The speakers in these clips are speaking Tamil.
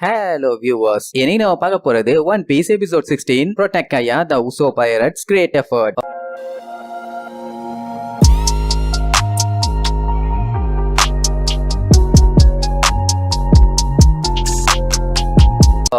ஹலோ வியூவர்ஸ் இனி நம்ம பார்க்க போறது One Piece episode sixteen protect ஐயா the Usopp pirates great effort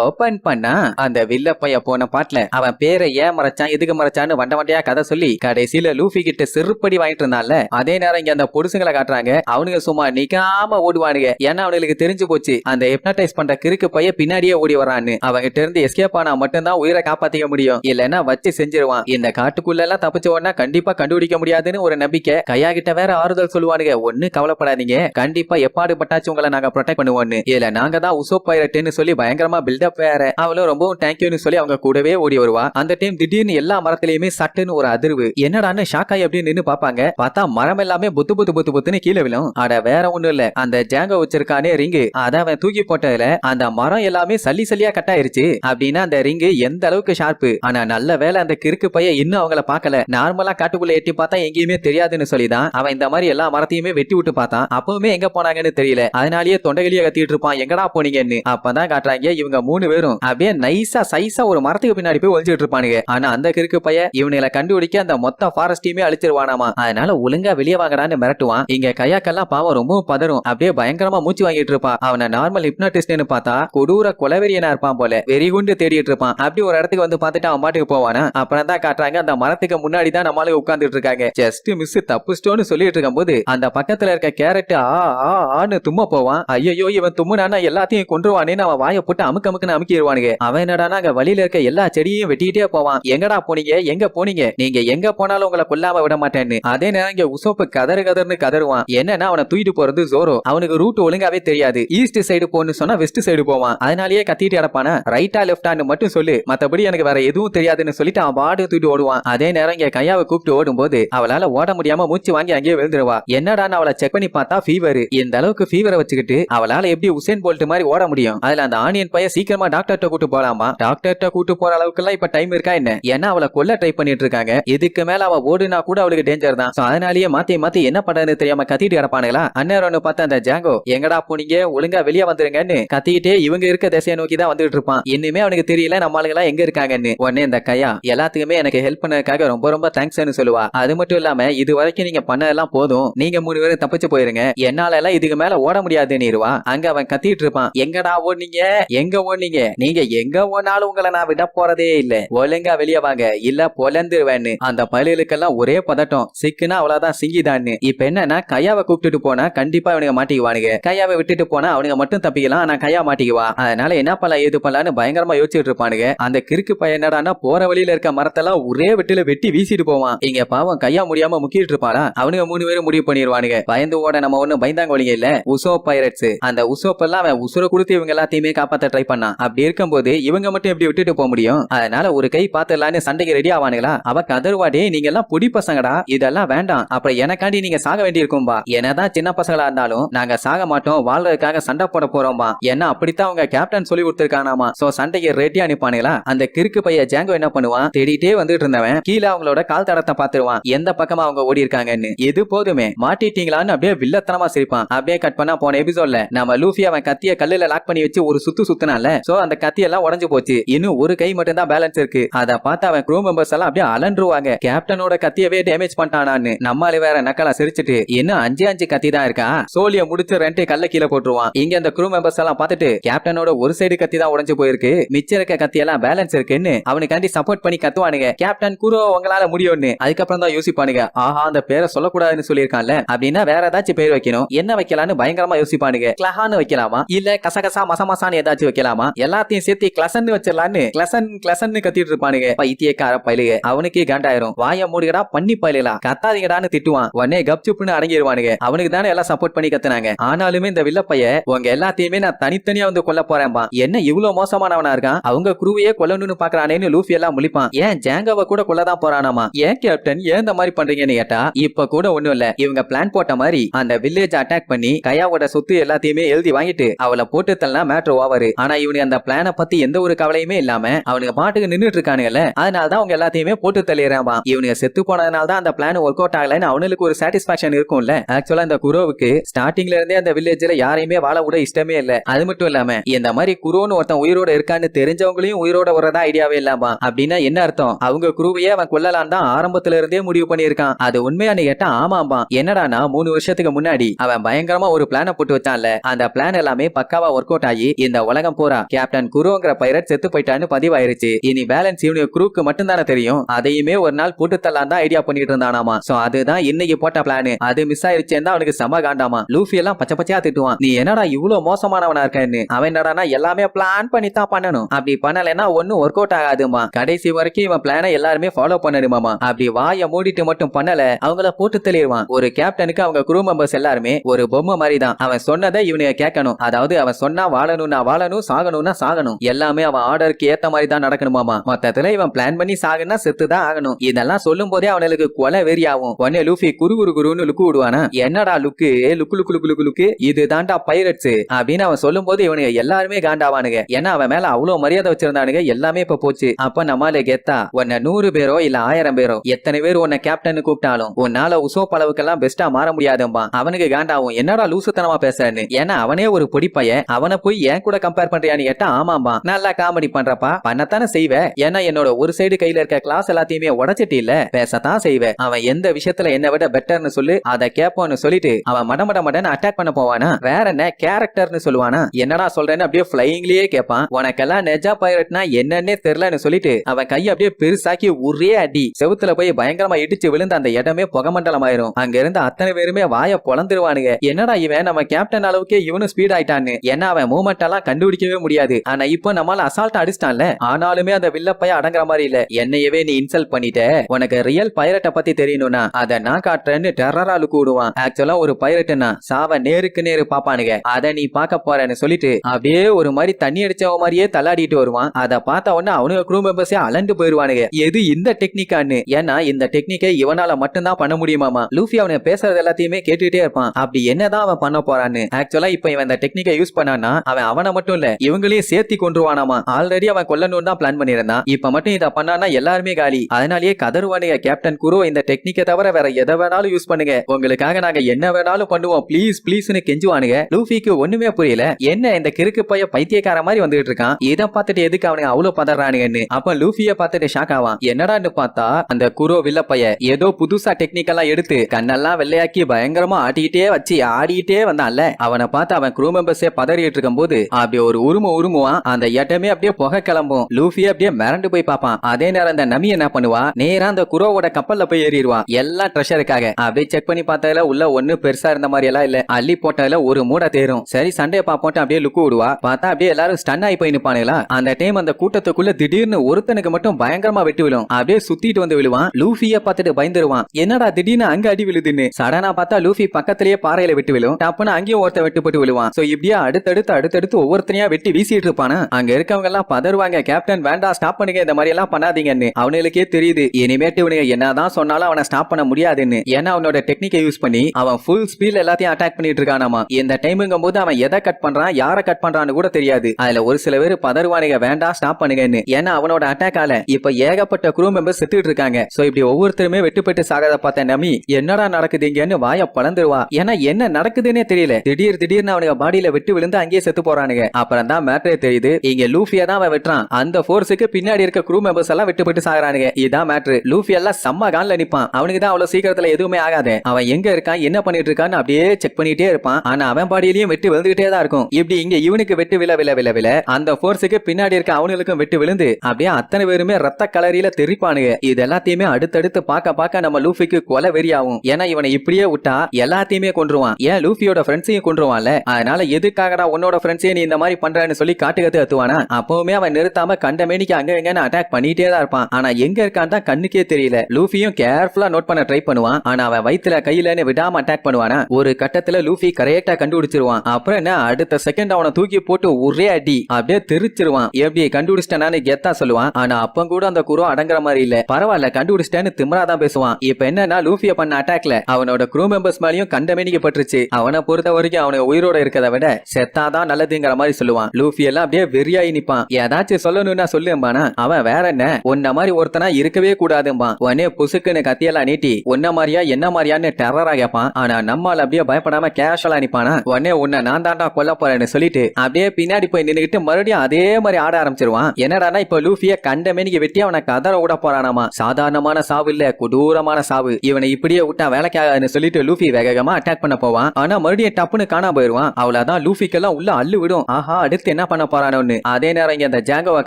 open பண்ணா அந்த வில்ல பைய போன பாட்டுல அவன் பேரை ஏன் மறைச்சான் எதுக்கு மறைச்சான்னு வண்ட வண்டையா கதை சொல்லி கடைசியில லூஃபி கிட்ட செருப்படி வாங்கிட்டு இருந்தான்ல. அதே நேரம் இங்க அந்த பொடுசுங்களை காட்டுறாங்க. அவனுங்க சும்மா நிக்காம ஓடுவானுங்க. ஏன்னா அவனுக்கு தெரிஞ்சு போச்சு அந்த ஹிப்னடைஸ் பண்ற கிறுக்கு பைய பின்னாடியே ஓடி வரான்னு அவங்கிட்ட இருந்து எஸ்கேப் ஆனா மட்டும்தான் உயிரை காப்பாத்திக்க முடியும். இல்லைன்னா வச்சு செஞ்சிருவான். இந்த காட்டுக்குள்ள எல்லாம் தப்பிச்ச உடனே கண்டிப்பா கண்டுபிடிக்க முடியாதுன்னு ஒரு நம்பிக்கை. கையா கிட்ட வேற ஆறுதல் சொல்லுவானுங்க. ஒண்ணு கவலைப்படாதீங்க. கண்டிப்பா எப்பாடு பட்டாச்சு உங்களை நாங்க ப்ரொடெக்ட் பண்ணுவோம்னு. இதுல நாங்க தான் உசோ பைரட்னு சொல்லி பயங்கரமா பில்டப் வேற. அவளும் ரொம்ப தேங்க்யூன்னு சொல்லி அவங்க கூடவே ஓடி வருவா. அந்த டைம் திடீர்னு எல்லா மரத்திலயுமே சட்டுன்னு ஒரு அதிர்வு. என்னடான்னு ஷாக் ஆகி அப்படின்னு நின்று பாப்பாங்க பார்த்தா மரம் எல்லாமே புத்து புத்து புத்து புத்துன்னு கீழே விழும். அட வேற ஒண்ணும் இல்ல. அந்த ஜேங்க வச்சிருக்கானே ரிங்கு அத அவன் தூக்கி போட்டதுல அந்த மரம் எல்லாமே சல்லி சல்லியா கட் ஆயிருச்சு. அப்படின்னா அந்த ரிங்கு எந்த அளவுக்கு ஷார்ப்பு ஆனா நல்ல வேலை அந்த கிறுக்கு பையன் இன்னும் அவங்கள பார்க்கல. நார்மலா காட்டுக்குள்ள எட்டி பார்த்தா எங்கேயுமே தெரியாதுன்னு சொல்லிதான் அவன் இந்த மாதிரி எல்லா மரத்தையுமே வெட்டி விட்டு பார்த்தான். அப்பவுமே எங்க போனாங்கன்னு தெரியல. அதனாலேயே தொண்டைகளிய கத்திட்டு இருப்பான். எங்கடா போனீங்கன்னு. அப்பதான் காட்டுறாங்க. இவங்க மூணு பேரும் அப்படியே நைஸா சைஸா ஒரு மரத்துக்கு பின்னாடி போய் ஒளிஞ்சிட்டு இருப்பானுங்க. ஆனா அந்த கிறுக்கு பைய இவனுங்களை கண்டுபிடிக்க அந்த மொத்த ஃபாரஸ்டையுமே அழிச்சிருவானாமா? அதனால ஒழுங்கா வெளியே வாங்கடான்னு மிரட்டுவான். இங்க கையாக்கெல்லாம் பாவம் ரொம்பவும் பதறும். அப்படியே பயங்கரமா மூச்சு வாங்கிட்டு இருப்பான். அவனை நார்மல் ஹிப்னோட்டிஸ்ட்னு பார்த்தா கொடூர கொலவெறியனா இருப்பான் போல. வெறிகுண்டு தேடிட்டு இருப்பான். அப்படி ஒரு இடத்துக்கு வந்து பார்த்துட்டு அவன் மாட்டுக்கு போவானா? அப்புறம் தான் காட்டுறாங்க அந்த மரத்துக்கு முன்னாடி தான் நம்மளுக்கு உட்காந்துட்டு இருக்காங்க. ஜஸ்ட் மிஸ் தப்புஸ்டோன்னு சொல்லிட்டு இருக்கும் போது அந்த பக்கத்துல இருக்க கேரட் ஆ ஆ ஆன்னு தும்ம போவான். ஐயோ இவன் தும்முனானா எல்லாத்தையும் கொன்றுவானேன்னு அவன் வாயை போட்டு அமுக்கு டக்குன்னு அமுக்கிடுவானுங்க அவன் என்னடானா அங்க வழியில இருக்க எல்லா செடியையும் வெட்டிக்கிட்டே போவான். எங்கடா போனீங்க? எங்க போனீங்க? நீங்க எங்க போனாலும் உங்களை கொல்லாம விட மாட்டேன்னு. அதே நேரம் இங்க உசோப்பு கதறு கதர்னு கதருவான் என்னன்னா அவனை தூக்கிட்டு போறது ஜோரோ. அவனுக்கு ரூட் ஒழுங்காவே தெரியாது. ஈஸ்ட் சைடு போன்னு சொன்னா வெஸ்ட் சைடு போவான். அதனாலேயே கத்திட்டு அடப்பானா ரைட்டா லெப்டான்னு மட்டும் சொல்லு. மத்தபடி எனக்கு வேற எதுவும் தெரியாதுன்னு சொல்லிட்டு அவன் பாடு தூக்கிட்டு ஓடுவான். அதே நேரம் இங்க கையாவை கூப்பிட்டு ஓடும்போது அவளால ஓட முடியாம மூச்சு வாங்கி அங்கேயே விழுந்துருவா. என்னடான்னு அவளை செக் பண்ணி பார்த்தா ஃபீவர் இந்த அளவுக்கு ஃபீவரை வச்சுக்கிட்டு அவளால எப்படி உசேன் போல்ட் மாதிரி ஓட முடியும்? அதுல அந்த ஆனியன் பையன் சீக்கிரம் டாக்டர்கிட்ட கூட்டு போலாமா? டாக்டர்கிட்ட கூட்டு போற அளவுக்கு எல்லாம் இப்ப டைம் இருக்கா என்ன? ஏன்னா அவளை கொல்ல ட்ரை பண்ணிட்டு இருக்காங்க. இதுக்கு மேல அவ ஓடுனா கூட அவளுக்கு டேஞ்சர் தான். அதனாலயே மாத்தி மாத்தி என்ன பண்றதுன்னு தெரியாம கத்திட்டு கிடப்பானுங்களா? அந்நேரம் பார்த்த அந்த ஜாங்கோ எங்கடா போனீங்க? ஒழுங்கா வெளியே வந்துருங்கன்னு. கத்திக்கிட்டே இவங்க இருக்க திசையை நோக்கி தான் வந்துட்டு இருப்பான். இன்னுமே அவனுக்கு தெரியல நம்ம ஆளுங்களா எங்க இருக்காங்கன்னு. உடனே இந்த கையா எல்லாத்துக்குமே எனக்கு ஹெல்ப் பண்ணதுக்காக ரொம்ப ரொம்ப தேங்க்ஸ்னு சொல்லுவா. அது மட்டும் இல்லாம இது வரைக்கும் நீங்க பண்ணதெல்லாம் போதும். நீங்க மூணு பேரும் தப்பிச்சு போயிருங்க. என்னால எல்லாம் இதுக்கு மேல ஓட முடியாதுன்னுருவா. அங்க அவன் கத்திட்டு இருப்பான். எங்கடா ஓடுனீங்க? எங்க ஓடுனீங்க? நீங்க எங்க போனாலும் உங்களை நான் விட போறதே இல்ல. ஒழுங்கா வெளியே வாங்க. இல்ல பொலந்துருவேன்னு. அந்த பயலுக்கெல்லாம் ஒரே பதட்டம். சிக்குனா அவ்வளவுதான் சிங்கிதான்னு. இப்ப என்னன்னா கையாவை கூப்பிட்டுட்டு போனா கண்டிப்பா அவனுங்க மாட்டிக்குவானுங்க. கையாவை விட்டுட்டு போனா அவனுங்க மட்டும் தப்பிக்கலாம். ஆனா கையா மாட்டிக்குவா. அதனால என்ன பண்ணலாம் ஏது பண்ணலாம்னு பயங்கரமா யோசிச்சுட்டு இருப்பானுங்க. அந்த கிறுக்கு பையன் என்னடான்னா போற வழியில இருக்க மரத்தெல்லாம் ஒரே வெட்டில வெட்டி வீசிட்டு போவான். இங்க பாவம் கையா முடியாம முக்கிட்டு இருப்பாரா அவனுங்க மூணு பேரும் முடிவு பண்ணிடுவானுங்க பயந்து ஓட நம்ம ஒண்ணும் பயந்தாங்க இல்ல. Usopp pirates. அந்த உசோப் எல்லாம் அவன் உசுர கொடுத்து இவங்க எல்லாத்தையுமே காப்பாத்த ட்ரை பண்ணான். அப்படி இருக்கும்போது இவங்க மட்டும் எப்படி விட்டுட்டு போக முடியும்? அதனால ஒரு கை பாத்துலான்னு சண்டைக்கு ரெடி ஆவானுங்களா? அவ கதறுவாடே நீங்க எல்லாம் புடி பசங்கடா இதெல்லாம் வேண்டாம். அப்புறம் எனக்காண்டி நீங்க சாக வேண்டியிருக்கும்பா. என்னதான் சின்ன பசங்களா இருந்தாலும் நாங்க சாக மாட்டோம் வாழ்றதுக்காக சண்டை போட போறோம்பா. ஏன்னா அப்படித்தான் அவங்க கேப்டன் சொல்லி கொடுத்துருக்கானாமா. சோ சண்டைக்கு ரெடி அனுப்பானுங்களா அந்த கிறுக்கு பைய ஜாங்கோ என்ன பண்ணுவான்? தேடிட்டே வந்துட்டு இருந்தவன் கீழே அவங்களோட கால் தடத்தை பாத்துருவான் எந்த பக்கமா அவங்க ஓடி இருக்காங்கன்னு? இது போதுமே. மாட்டிட்டீங்களான்னு அப்படியே வில்லத்தனமா சிரிப்பான். அப்படியே கட் பண்ணா போன எபிசோட்ல நம்ம லூஃபி அவன் கத்திய கல்லுல லாக் பண்ணி வச்சு ஒரு சுத்து சுத்தினால சோ அந்த கத்தி எல்லாம் உடஞ்சு போச்சு. இன்னும் ஒரு கை மட்டும் தான் பேலன்ஸ் இருக்கு. அத பார்த்து அவன் க்ரூ மெம்பர்ஸ் எல்லாம் அப்படியே அலன்றுவாங்க. கேப்டனோட கத்தியவே டேமேஜ் பண்ணிட்டானான்னு. நம்மளே வேற நக்கலா சிரிச்சிட்டு இன்னும் அஞ்சு அஞ்சு கத்தி தான் இருக்கா? சோழிய முடிச்சு ரெண்டு கல்ல கீழே போட்டுருவான். இங்க அந்த க்ரூ மெம்பர்ஸ் எல்லாம் பார்த்துட்டு கேப்டனோட ஒரு சைடு கத்தி தான் உடஞ்சு போயிருக்கு. மிச்சம் இருக்க கத்தி எல்லாம் பேலன்ஸ் இருக்குன்னு அவனுக்காண்டி சப்போர்ட் பண்ணி கத்துவானுங்க. கேப்டன் குரோ உங்களால முடியும்னு. அதுக்கப்புறம் தான் யோசிப்பானுங்க. ஆஹா அந்த பேரை சொல்லக்கூடாதுன்னு சொல்லியிருக்கான்ல. அப்படின்னா வேற ஏதாச்சும் பேர் வைக்கணும். என்ன வைக்கலாம்னு பயங்கரமா யோசிப்பானுங்க. கிளஹான்னு வைக்கலாமா? இல்ல கசகசா மசமசான்னு ஏதாச்சும் வைக்கலாமா? எல்லாத்தையும் சேர்த்து கிளசன் வச்சிடலான்னு கிளசன் கிளசன் கத்திட்டு இருப்பானுங்க. பைத்தியக்கார பயலுக அவனுக்கே காண்டாயிரும். வாய மூடுகடா பண்ணி பயலுகளா. கத்தாதீங்கடான்னு திட்டுவான். உடனே கப்சுப்புன்னு அடங்கிடுவானுங்க அவனுக்கு தானே எல்லாம் சப்போர்ட் பண்ணி கத்துனாங்க. ஆனாலுமே இந்த வில்லப்பைய உங்க எல்லாத்தையுமே நான் தனித்தனியா வந்து கொல்ல போறேன்பா. என்ன இவ்வளவு மோசமானவனா இருக்கான்? அவங்க குருவையே கொல்லணும்னு பாக்குறானேன்னு லூஃபி எல்லாம் முழிப்பான். ஏன் ஜாங்கவ கூட கொல்லதான் போறானாமா? ஏன் கேப்டன் ஏன் இந்த மாதிரி பண்றீங்கன்னு கேட்டா இப்ப கூட ஒண்ணும் இல்ல. இவங்க பிளான் போட்ட மாதிரி அந்த வில்லேஜ் அட்டாக் பண்ணி கையாவோட சொத்து எல்லாத்தையுமே எழுதி வாங்கிட்டு அவளை போட்டு தள்ளனா மேட்ரு ஓவரு ஆனா இவனுக்கு அந்த பிளான பத்தி எந்த ஒரு கவலையுமே இல்லாம அவனுக்கு பாட்டுக்கு நின்னுட்டு இருக்கானுங்கல்ல. அதனால தான் அவங்க எல்லாத்தையுமே போட்டு தள்ளிடுறான் இவனுக்கு செத்து போனதுனால தான் அந்த பிளான் ஒர்க் அவுட் ஆகலைன்னு அவனுக்கு ஒரு சாட்டிஸ்பாக்சன் இருக்கும்ல. ஆக்சுவலா இந்த குரோவுக்கு ஸ்டார்டிங்ல இருந்தே அந்த வில்லேஜ்ல யாரையுமே வாழ விட இஷ்டமே இல்ல. அது மட்டும் இல்லாம இந்த மாதிரி குரோன்னு ஒருத்தன் உயிரோட இருக்கான்னு தெரிஞ்சவங்களையும் உயிரோட வரதா ஐடியாவே இல்லாமா அப்படின்னா என்ன அர்த்தம்? அவங்க குருவையே அவன் கொல்லலாம் தான் ஆரம்பத்துல இருந்தே முடிவு பண்ணியிருக்கான். அது உண்மையானு கேட்டா ஆமாம்பா. என்னடானா மூணு வருஷத்துக்கு முன்னாடி அவன் பயங்கரமா ஒரு பிளான போட்டு வச்சான்ல. அந்த பிளான் எல்லாமே பக்காவா ஒர்க் அவுட் ஆகி இந்த உலகம் போறா. கேப்டன் குருங்கிற பைரட் செத்து போயிட்டான்னு பதிவாயிருச்சு. இனி பேலன்ஸ் இவனுக்கு குரூக்கு மட்டும் தானே தெரியும். அதையுமே ஒரு நாள் போட்டு தரலாம் தான் ஐடியா பண்ணிட்டு இருந்தானாமா. சோ அதுதான் இன்னைக்கு போட்ட பிளான் அது மிஸ் ஆயிருச்சேன்னா அவனுக்கு செம காண்டாமா. லூஃபி எல்லாம் பச்சை பச்சையா திட்டுவான். நீ என்னடா இவ்வளவு மோசமானவனா இருக்கன்னு? அவன் என்னடானா எல்லாமே பிளான் பண்ணி தான் பண்ணணும். அப்படி பண்ணலைன்னா ஒன்னும் ஒர்க் அவுட் ஆகாதுமா கடைசி வரைக்கும் இவன் பிளானை எல்லாருமே ஃபாலோ பண்ணணுமாமா. அப்படி வாயை மூடிட்டு மட்டும் பண்ணல அவங்கள போட்டு தெளிவான் ஒரு கேப்டனுக்கு அவங்க குரூ மெம்பர்ஸ் எல்லாருமே ஒரு பொம்மை மாதிரி தான் அவன் சொன்னதை இவனுக்கு கேட்கணும். அதாவது அவன் சொன்னா வாழணும்னா வாழணும் சாகணும்னா சாகணும். எல்லாமே அவன் ஆர்டருக்கு ஏத்த மாதிரி தான் நடக்கணுமாமா. மொத்தத்துல இவன் பிளான் பண்ணி சாகுனா செத்து தான் ஆகணும். இதெல்லாம் சொல்லும் போதே அவனுக்கு கொலை வெறியாகும். உடனே லூஃபி குரு குரு குருன்னு லுக்கு விடுவானா? என்னடா look look look look look look இது தாண்டா பைரட்ஸ் அப்படின்னு அவன் சொல்லும் போது இவனுங்க எல்லாருமே காண்டாவானுங்க ஏன்னா அவன் மேல அவ்வளவு மரியாதை வச்சிருந்தானுங்க. எல்லாமே இப்ப போச்சு. அப்ப நம்மால கெத்தா உன்னை நூறு பேரோ இல்ல ஆயிரம் பேரோ எத்தனை பேர் உன்னை கேப்டன் கூப்பிட்டாலும் உன்னால உசோப் அளவுக்கெல்லாம் பெஸ்டா மாற முடியாதும்பா. அவனுக்கு காண்டாவும் என்னடா லூசுத்தனமா பேசுறன்னு. ஏன்னா அவனே ஒரு பொடிப்பைய அவனை போய் ஏன் கூட கம்பேர் கேட்டா ஆமாமா நல்லா காமெடி பண்றப்பா. பண்ணத்தானே செய்வ. ஏன்னா என்னோட ஒரு சைடு கையில இருக்க கிளாஸ் எல்லாத்தையுமே உடச்சிட்டு இல்ல பேசத்தான் செய்வேன் அவன் எந்த விஷயத்துல என்ன விட பெட்டர்னு சொல்லு அதை கேப்போன்னு சொல்லிட்டு அவன் மட மட மடன்னு அட்டாக் பண்ண போவானா? வேற என்ன? கேரக்டர்னு சொல்லுவானா? என்னடா சொல்றேன்னு அப்படியே பிளைங்லயே கேட்பான். உனக்கெல்லாம் நெஜா பைரட்னா என்னன்னே தெரியலன்னு சொல்லிட்டு அவன் கையை அப்படியே பெருசாக்கி ஒரே அடி. செவுத்துல போய் பயங்கரமா இடிச்சு விழுந்து அந்த இடமே புகமண்டலம் ஆயிரும் அங்க இருந்து அத்தனை பேருமே வாய பொழந்துருவானுங்க என்னடா இவன்? நம்ம கேப்டன் அளவுக்கே இவனும் ஸ்பீட் ஆயிட்டான்னு. ஏன்னா அவன் மூமெண்ட் எல்லாம் கண்டுபிடிக்கவே முடியாது. ஆனா இப்போ நம்மால அசால்ட் அடிச்சிட்டான்ல. ஆனாலுமே அந்த வில்லப்பைய அடங்குற மாதிரி இல்ல. என்னையவே நீ இன்சல்ட் பண்ணிட்ட. உனக்கு ரியல் பைரட்டை பத்தி தெரியணும்னா அத நான் காட்டுறேன்னு டெரரா கூடுவான் ஆக்சுவலா ஒரு பைரட்னா சாவ நேருக்கு நேரு பாப்பானுங்க. அத நீ பாக்க போறேன்னு சொல்லிட்டு அப்படியே ஒரு மாதிரி தண்ணி அடிச்சவ மாதிரியே தள்ளாடிட்டு வருவான். அதை பார்த்த உடனே அவனுங்க குரூ மெம்பர்ஸே அலண்டு போயிருவானுங்க. எது இந்த டெக்னிக்கான்னு ஏன்னா இந்த டெக்னிக்கை இவனால மட்டும்தான் பண்ண முடியுமாமா? லூஃபி அவனை பேசுறது எல்லாத்தையுமே கேட்டுட்டே இருப்பான். அப்படி என்னதான் அவன் பண்ண போறான்னு? ஆக்சுவலா இப்ப இவன் இந்த டெக்னிக்கை யூஸ் பண்ணானா அவன் அவனை மட்டும் இல்ல இவங்க இவங்களையும் சேர்த்து கொண்டுருவானாமா ஆல்ரெடி அவன் கொல்லணும்னு தான் பிளான் பண்ணியிருந்தான். இப்ப மட்டும் இதை பண்ணானா எல்லாருமே காலி. அதனாலேயே கதறுவானுங்க கேப்டன் குரு இந்த டெக்னிக்கை தவிர வேற எதை வேணாலும் யூஸ் பண்ணுங்க. உங்களுக்காக நாங்க என்ன வேணாலும் பண்ணுவோம். ப்ளீஸ் ப்ளீஸ்னு கெஞ்சுவானுங்க. லூஃபிக்கு ஒண்ணுமே புரியல. என்ன இந்த கிறுக்கு பைய பைத்தியக்கார மாதிரி வந்துட்டு இருக்கான்? இதை பார்த்துட்டு எதுக்கு அவனுங்க அவ்வளவு பதறானுங்கன்னு? அப்ப லூஃபிய பார்த்துட்டு ஷாக் ஆவான். என்னடான்னு பார்த்தா அந்த குரோ வில்ல பைய ஏதோ புதுசா டெக்னிக் எல்லாம் எடுத்து கண்ணெல்லாம் வெள்ளையாக்கி பயங்கரமா ஆட்டிக்கிட்டே வச்சு ஆடிக்கிட்டே வந்தான்ல. அவனை பார்த்து அவன் குரூ மெம்பர்ஸே பதறிட்டு இருக்கும் போது அப்படி ஒரு உரும உருமுவான் அந்த இடமே அப்படியே புகை கிளம்பும். லூஃபி அப்படியே மிரண்டு போய் பார்ப்பான். அதே நேரம் அந்த நமி என்ன பண்ணுவா? நேரா அந்த குரோவோட கப்பல்ல போய் ஏறிடுவான் எல்லாம் ட்ரெஷருக்காக அப்படியே செக் பண்ணி பார்த்ததுல உள்ள ஒண்ணு பெருசா இருந்த மாதிரி எல்லாம் இல்ல. அள்ளி போட்டதுல ஒரு மூட தேரும். சரி சண்டே பாப்போட்டு அப்படியே லுக்கு விடுவா. பார்த்தா அப்படியே எல்லாரும் ஸ்டன் ஆகி போய் நிப்பானுங்களா அந்த டைம் அந்த கூட்டத்துக்குள்ள திடீர்னு ஒருத்தனுக்கு மட்டும் பயங்கரமா வெட்டி விழும். அப்படியே சுத்திட்டு வந்து விழுவான். லூஃபிய பார்த்துட்டு பயந்துருவான். என்னடா திடீர்னு அங்க அடி விழுதுன்னு. சடனா பார்த்தா லூஃபி பக்கத்திலேயே பாறையில வெட்டி விழும். டப்புன்னு அங்கேயும் ஒருத்தன் வெட்டுப்பட்டு விழுவான். சோ இப்படியே அடுத்தடுத்து அடுத்தடுத்து ஒவ்வொருத்தனையா வெட்டி வீசிட்டு இருப்பானா? அங்க இருக்கவங்க எல்லாம் பதறுவாங்க. கேப்டன் வேண்டாம் ஸ்டாப் பண்ணுங்க. இந்த மாதிரி எல்லாம் பண்ணாதீங்கன்னு. அவனுங்களுக்கே தெரியுது. இனிமேட்டு இவனுங்க என்னதான் சொன்னாலும் அவனை ஸ்டாப் பண்ண முடியாதுன்னு. ஏன்னா அவனோட டெக்னிக்கை யூஸ் பண்ணி அவன் ஃபுல் ஸ்பீட்ல எல்லாத்தையும் அட்டாக் பண்ணிட்டு இருக்கானாமா. இந்த டைமுங்கும் போது அவன் எதை கட் பண்றான் யாரை கட் பண்றான்னு கூட தெரியாது. அதுல ஒரு சில பேர் பதறுவானுங்க வேண்டாம் ஸ்டாப் பண்ணுங்கன்னு. ஏன்னா அவனோட அட்டாக்கால இப்ப ஏகப்பட்ட குரூ மெம்பர்ஸ் செத்துட்டு இருக்காங்க. சோ இப்படி ஒவ்வொருத்தருமே வெட்டுப்பட்டு சாகத பார்த்த நமி என்னடா நடக்குதுங்கன்னு வாய பழந்துருவா. ஏன்னா என்ன நடக்குதுன்னே தெரியல. திடீர் திடீர்னு அவனுக்கு பாடியில வெட்டு விழுந்து அங்கேயே செத்து போறானுங்க. அப்புறம் தான் மேட்டரே தெரியுது. இங்க லூஃபியா தான் அவன் வெட்டுறான். அந்த போர்ஸுக்கு பின்னாடி இருக்க குரூ மெம்பர்ஸ் எல்லாம் வெட்டுப்பட்டு சாகுறானுங்க. இதான் மேட்ரு லூஃபி எல்லாம் செம்ம கான்ல நிப்பான். அவனுக்கு தான் அவ்வளவு சீக்கிரத்துல எதுவுமே ஆகாது. அவன் எங்க இருக்கான் என்ன பண்ணிட்டு இருக்கான்னு அப்படியே செக் பண்ணிட்டே இருப்பான். ஆனா அவன் பாடியிலயும் வெட்டு விழுந்துகிட்டே தான் இருக்கும். இப்படி இங்க இவனுக்கு வெட்டு விழ விழ விழ விழ அந்த போர்ஸுக்கு பின்னாடி இருக்க அவனுக்கும் வெட்டு விழுந்து அப்படியே அத்தனை பேருமே ரத்த கலரியில தெரிப்பானுங்க. இது எல்லாத்தையுமே அடுத்தடுத்து பார்க்க பார்க்க நம்ம லூஃபிக்கு கொலை வெறியாகும். ஏன்னா இவனை இப்படியே விட்டா எல்லாத்தையுமே கொன்றுவான். ஏன் லூஃபியோட ஃப்ரெண்ட்ஸையும் கொன்றுவான்ல? அதனால எதுக்காகடா உன்னோட ஃப்ரெண்ட்ஸையும் நீ இந்த மாதிரி பண்றேன்னு சொல்லி காட்டுக்கத்து கத்துவானா? அப்பவுமே அவன் நிறுத்தாம கண்டமேனிக்கு அங்க எங்கன்னு அட்டாக் பண்ணிட்டே தான் இருப்பான். ஆனா எங்க இருக்கான் தான் கண்ணுக்கே தெரியல. லூஃபியும் கேர்ஃபுல்லா நோட் பண்ண ட்ரை பண்ணுவான். ஆனா அவன் வயித்துல கையிலன்னு விடாம அட்டாக் பண்ணுவானா? ஒரு கட்டத்துல லூஃபி கரெக்டா கண்டுபிடிச்சிருவான். அப்புறம் என்ன? அடுத்த செகண்ட் அவனை தூக்கி போட்டு ஒரே அடி அப்படியே தெரிச்சிருவான். எப்படி கண்டுபிடிச்சிட்டானு கெத்தா சொல்லுவான். ஆனா அப்ப கூட அந்த குரு அடங்குற மாதிரி இல்ல. பரவாயில்ல கண்டுபிடிச்சிட்டேன்னு திமிரா தான் பேசுவான். இப்ப என்னன்னா லூஃபிய பண்ண அட்டாக்ல அவனோட குரூ மெம்பர்ஸ் மேலயும் கண்டமேனிக்கப்பட்டுருச்சு அவனை பொறுத்த வரைக்கும் அவனுக்கு உயிரோட இருக்கிறத விட செத்தாதான் நல்லதுங்கிற மாதிரி சொல்லுவான். லூஃபி எல்லாம் அப்படியே வெறியாயி நிப்பான். ஏதாச்சும் சொல்லணும்னா சொல்லும்பானா. அவன் வேற என்ன? உன்ன மாதிரி ஒருத்தனா இருக்கவே கூடாதும்பான். உடனே புசுக்குன்னு கத்தியெல்லாம் நீட்டி உன்ன மாதிரியா என்ன மாதிரியான்னு டெரரா கேட்பான் ஆனா நம்மால் அப்படியே பயப்படாம கேஷுவலா நிப்பானா? உடனே உன்னை நான் தாண்டா கொல்ல போறேன்னு சொல்லிட்டு அப்படியே பின்னாடி போய் நின்னுகிட்டு மறுபடியும் அதே மாதிரி ஆட ஆரம்பிச்சிருவான். என்னடானா இப்ப லூஃபிய கண்ட மேனிக்கு வெட்டி அவனை கதற விட போறானாமா? சாதாரணமான சாவு இல்ல கொடூரமான சாவு. இவனை இப்படியே விட்டா வேலைக்காகன்னு சொல்லிட்டு லூஃபி வேகமா அட்டாக் பண்ண போவான். ஆனா மறுபடியும் டப்புன்னு காணாம போயிருவான். அவ்வளவுதான் லூஃபிக்கெல்லாம் உள்ள அள்ளு விடும் ஆஹா அடுத்து என்ன பண்ண போறானு அதே நேரம் இங்க அந்த ஜாங்கோவை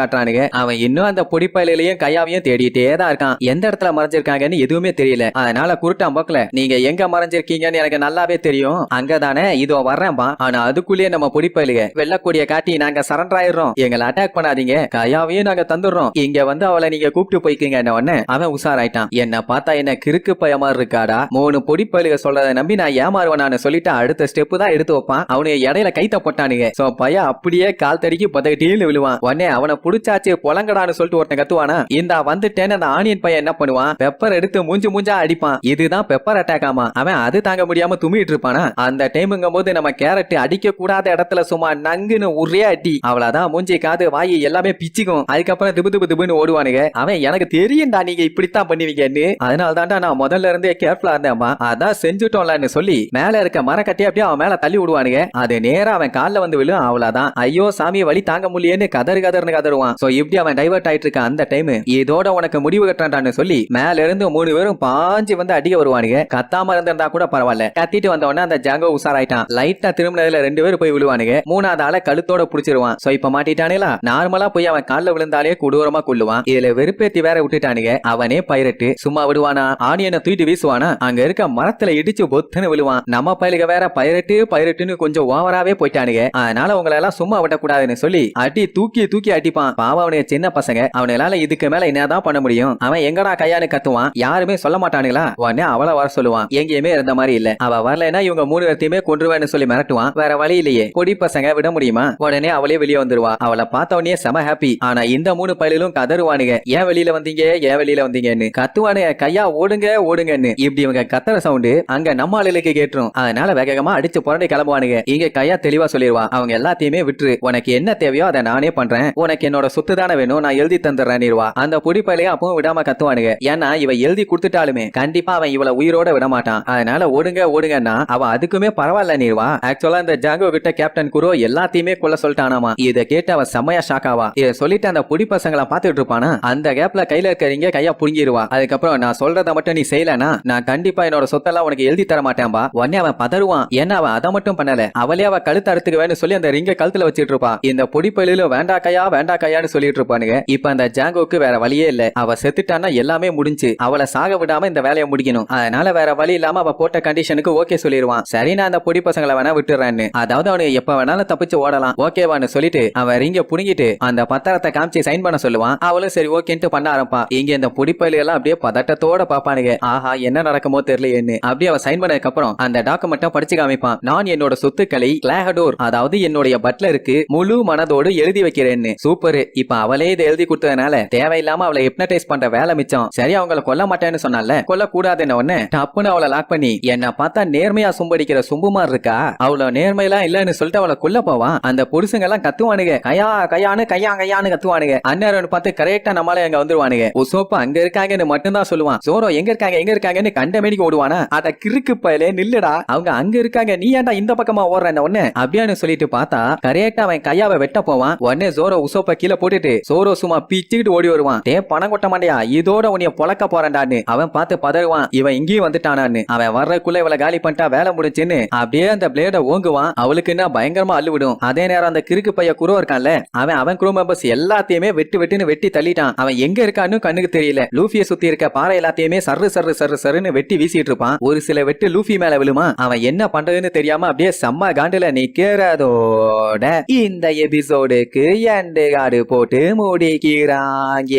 காட்டுறானுங்க. அவன் இன்னும் அந்த பொடிப்பயிலையும் கையாவையும் தேடிட்டே தான் இருக்கான். எந்த இடத்துல மறைஞ்சிருக்காங்கன்னு எதுவுமே தெரியல. அதனால குருட்டான் போக்கல. நீங்க எங்க மறைஞ்சிருக்கீங்கன்னு எனக்கு நல்லாவே தெரியும். அங்கதானே இதோ வர்றேன்பா. ஆனா அதுக்குள்ளேயே நம்ம பொடிப்பயிலுக. வெள்ளக்கூடிய காட்டி நாங்க சரண்டர் ஆயிடுறோம். எங்களை அட்டாக் பண்ணாதீங்க. கையாவையும் நாங்க தந்துடுறோம். இங்க வந்து அவளை நீங்க கூப்பிட்டு போய்க்குங்க உடனே அவன் உஷாராயிட்டான். என்ன பார்த்தா என்ன கிறுக்கு பயமா மாதிரி இருக்காடா? மூணு பொடிப்பயிலுக சொல்றதை நம்பி நான் ஏமாறுவேனான்னு சொல்லிட்டு அடுத்த ஸ்டெப் தான் எடுத்து வைப்பான். அவனுக்கு இடையில கைத்த போட்டானுங்க. சோ பையன் அப்படியே கால் தறிக்கு பதகிட்டின்னு விழுவான். உடனே அவனை புடிச்சாச்சு பொலங்கடான்னு சொல்லிட்டு ஒருத்தன் கத்துவானா? இந்த வந்துட்டேன்னு அந்த ஆனியன் பையன் என்ன பண்ணுவான்? பெப்பர் எடுத்து மூஞ்சு மூஞ்சா அடிப்பான். இதுதான் பெப்பர் அட்டாக் ஆமா. அவன் அது தாங்க முடியாம தும்மிட்டு இருப்பானா? அந்த டைமுங்கும் போது நம்ம கேரட் அடிக்க கூடாத இடத்துல சும்மா நங்குன்னு ஒரே அடி. அவ்வளவுதான். மூஞ்சி காது வாய் எல்லாமே பிச்சுக்கும். அதுக்கப்புறம் திபு திபு திபுன்னு ஓடுவானுங்க. அவன் எனக்கு தெரியும்டா நீங்க இப்படித்தான் பண்ணுவீங்கன்னு. அதனால தான்டா நான் முதல்ல இருந்தே கேர்ஃபுல்லா இருந்தேன் அதான் செஞ்சுட்டோம்லன்னு சொல்லி மேல இருக்க மரக்கட்டி அப்படியே அவன் மேல தள்ளி விடுவானுங்க. அது நேரா அவன் காலில் வந்து விழும். அவ்வளவுதான். ஐயோ சாமி வழி தாங்க முடியலன்னு கதறு கதர்னு கதருவான் சோ இப்படி அவன் டைவர்ட் ஆயிட்டு இருக்க அந்த டைம் இதோட உனக்கு முடிவு கட்டுறான்னு சொல்லி மேல இருந்து மூணு பேரும் பாஞ்சு வந்து அடிக்க வருவானுங்க. கத்தாம இருந்திருந்தா கூட பரவாயில்ல. கத்திட்டு வந்த உடனே அந்த ஜாங்கோ உசாராயிட்டான் லைட்டா திரும்பினதுல ரெண்டு பேரும் போய் விழுவானுங்க. மூணாவது ஆள கழுத்தோட புடிச்சிருவான். சோ இப்ப மாட்டிட்டானேலா? நார்மலா போய் அவன் கால்ல விழுந்தாலே கொடூரமா கொள்ளுவான் இதுல வெறுப்பேத்தி வேற விட்டுட்டானுங்க. அவனே பைரட்டு சும்மா விடுவானா? ஆனியனை தூக்கிட்டு வீசுவானா? அங்க இருக்க மரத்துல இடிச்சு பொத்துன்னு விழுவான். நம்ம பயலுக வேற பைரட்டு பைரட்டுன்னு கொஞ்சம் ஓவராவே போயிட்டானுங்க. அதனால உங்களை எல்லாம் சும்மா விடக்கூடாதுன்னு சொல்லி அடி தூக்கி தூக்கி அடிப்பான். பாவம் அவனுடைய சின்ன பசங்க. அவனால இதுக்கு மேல என்னதான் பண்ண முடியும்? அவன் எங்கடா கையான்னு கத்துவான்? யாருமே சொல்ல மாட்டானுங்களா? உடனே அவள வர சொல்லுவான். எங்கேயுமே இருந்த மாதிரி இல்ல. அவ வரலைன்னா இவங்க மூணு பேர்த்தையுமே கொன்றுவேன்னு சொல்லி மிரட்டுவான். வேற வழி இல்லையே. பொடி பசங்க விட முடியுமா? உடனே அவளே வெளியே வந்துருவா. அவளை பார்த்த உடனே செம ஹாப்பி ஆனா இந்த மூணு பயிலும் கதருவானுங்க ஏன் வெளியில வந்தீங்க? ஏன் வெளியில வந்தீங்கன்னு? கத்துவானுங்க. கையா ஓடுங்க ஓடுங்கன்னு. இப்படி இவங்க கத்துற சவுண்டு அங்க நம்ம ஆளுகளுக்கு கேட்டுரும். அதனால வேகமா அடிச்சு புரண்டி கிளம்புவானுங்க. இங்க கையா தெளிவா சொல்லிடுவா அவங்க எல்லாத்தையுமே விட்டுரு. உனக்கு என்ன தேவையோ அதை நானே பண்றேன். உனக்கு என்னோட சொத்து தானே வேணும் நான் எழுதி தந்துடுறேன் அந்த பொடி அப்பவும் விடாம கத்துவானுங்க. ஏன்னா இவ எழுதி கொடுத்துட்டாலுமே கண்டிப்பா அவன் இவளை உயிரோட விட மாட்டான் அதனால ஓடுங்க ஓடுங்கன்னா அவ அதுக்குமே பரவாயில்ல நீர்வா. ஆக்சுவலா இந்த ஜாங்கோ கிட்ட கேப்டன் குரோ எல்லாத்தையுமே கொல்ல சொல்லிட்டானாமா. இதை கேட்டு அவ செம்மையா ஷாக் ஆவா. இதை சொல்லிட்டு அந்த புடி பசங்களை பாத்துட்டு இருப்பானா? அந்த கேப்ல கையில இருக்கிறீங்க கையா புடுங்கிடுவா அதுக்கப்புறம் நான் சொல்றத மட்டும் நீ செய்யலனா நான் கண்டிப்பா என்னோட சொத்தெல்லாம் உனக்கு எழுதி தர மாட்டேன்பா. உடனே அவன் பதறுவான். ஏன்னா அவன் அதை மட்டும் பண்ணல. அவளே அவ கழுத்து அறுத்துக்கு சொல்லி அந்த ரிங்க கழுத்துல வச்சிட்டு இருப்பான் இந்த பொடி பயில வேண்டா கையா வேண்டா கையான்னு சொல்லிட்டு இருப்பானுங்க இப்ப அந்த ஜாங்கோக்கு வேற வழியே இல்ல. அவ செத்துட்டான்னா எல்லாமே முடிஞ்சு. அவளை சாக விடாம இந்த வேலையை முடிக்கணும். அதனால வேற வழி இல்லாம அவ போட்ட கண்டிஷனுக்கு ஓகே சொல்லிடுவான். சரி நான் அந்த பொடி பசங்களை வேணா விட்டுறேன்னு. அதாவது அவனுக்கு எப்ப வேணாலும் தப்பிச்சு ஓடலாம். ஓகேவான்னு சொல்லிட்டு அவன் ரிங்க புடுங்கிட்டு அந்த பத்திரத்தை காமிச்சு சைன் பண்ண சொல்லுவான். அவளும் சரி ஓகேன்ட்டு பண்ண ஆரம்பா இங்க இந்த பொடிப்பயில எல்லாம் அப்படியே பதட்டத்தோட பாப்பானுங்க. ஆஹா என்ன நடக்குமோ தெரியலையேன்னு. அப்படியே அவன் சைன் பண்ணதுக்கு அப்புறம் அந்த டாக்குமெண்ட்டை படிச்சு காமிப்பான். நான் என்னோட சொத்துக்களை கிளாகடோர் அதாவது என்னுடைய பட்லருக்கு முழு மனதோடு எழுதி வைக்கிறேன்னு. சூப்பர். இப்ப அவளே இதை எழுதி கொடுத்ததுனால தேவையில்லாம அவளை ஹிப்னடைஸ் பண்ற வேலை மிச்சம். சரி அவங்கள கொல்ல மாட்டேன்னு சொன்னால கொல்ல கூடாதுன்னு உடனே டப்புன்னு அவளை லாக் பண்ணி என்ன பார்த்தா நேர்மையா சும்படிக்கிற சும்பு மாதிரி இருக்கா? அவ்வளவு நேர்மையெல்லாம் இல்லன்னு சொல்லிட்டு அவளை கொல்ல போவான் அந்த புருஷங்க எல்லாம் கத்துவானுங்க. கையா கையானு கையா கையானு கத்துவானுங்க. அந்நேரம் பார்த்து கரெக்டா நம்மளால அங்க வந்துருவானுங்க. உசோப்பா அங்க இருக்காங்கன்னு மட்டும்தான் சொல்லுவான். சோரோ எங்க இருக்காங்க எங்க இருக்காங்கன்னு கண்ட மேனிக்கு ஓடுவானா? அத கிறுக்கு பயலே நில்லுடா. அவங்க அங்க இருக்காங்க நீ ஏன்டா இந்த பக்கமா ஓடுற உடனே? அப்படியான்னு சொல்லிட்டு பார்த்தா கரெக்டா அவன் கையாவை வெட்ட போவான். உடனே சோரோ உசோப்ப கீழே போட்டுட்டு சோரோ சும்மா பிச்சுக்கிட்டு ஓடி வருவான். டே பணம் கொட்ட மாட்டியா? இதோட உனிய பொழக்க போறேன்டான்னு. அவன் பார்த்து பதறுவான். இவன் இங்கேயும் வந்துட்டானான்னு. அவன் வர்றதுக்குள்ள இவளை காலி பண்ணிட்டா வேலை முடிச்சுன்னு அப்படியே அந்த பிளேட ஓங்குவான். அவளுக்கு என்ன பயங்கரமா அள்ளுவிடும் அதே நேரம் அந்த கிறுக்கு பைய குரோ இருக்கான்ல அவன் அவன் குரூ மெம்பர்ஸ் எல்லாத்தையுமே வெட்டு வெட்டுன்னு வெட்டி தள்ளிட்டான். அவன் எங்க இருக்கான்னு கண்ணுக்கு தெரியல. லூஃபிய சுத்தி இருக்க பாறை எல்லாத்தையுமே சர்ரு சர்ரு சர்ரு சருன்னு வெட்டி வீசிட்டு இருப்பான். ஒரு சில வெட்டு லூஃபி மேல விழுமா? அவன் என்ன பண்றதுன்னு தெரியாம அப்படியே செம்ம காண்டுல நிக்கிறதோட. இந்த எபிசோடுக்கு எண்டு காடு போட்டு முடிக்கிறாங்க